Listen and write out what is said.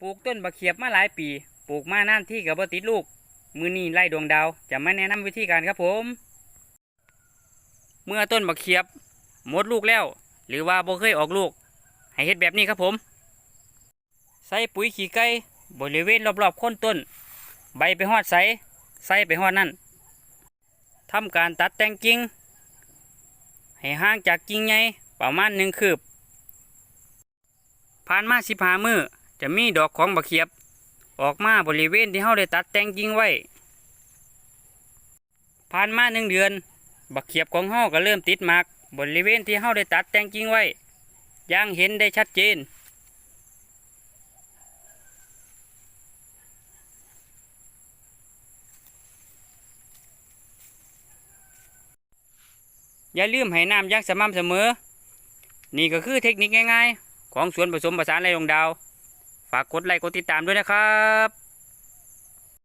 ปลูกต้นบักเขียบมาหลายปี ปลูกมานานที่กับบติดลูก มือนี้ไล่ดวงดาว จะมาแนะนำวิธีการครับผม เมื่อต้นบักเขียบหมดลูกแล้ว หรือว่าบ่เคยออกลูก ให้เฮ็ดแบบนี้ครับผม ใส่ปุ๋ยขี้ไก่บริเวณรอบๆโคนต้น ใบไปฮอดใสใส่ไปฮอดนั่นทำการตัดแต่งกิ่งให้ห่างจากกิ่งใหญ่ประมาณหนึ่งคืบผ่านมาสิบหามือ จะมีดอกของบักเขียบ ออกมาบริเวณที่เฮาได้ตัดแต่งกิ่งไว้ ผ่านมาหนึ่งเดือน บักเขียบของเฮาก็เริ่มติดหมากบริเวณที่เฮาได้ตัดแต่งกิ่งไว้อยังเห็นได้ชัดเจน อย่าลืมให้น้ำอยังสม่ำเสมอ นี่ก็คือเทคนิคง่ายๆ ของสวนผสมผสานไรลงดาว ฝากกดไลค์กดติดตามด้วยนะครับ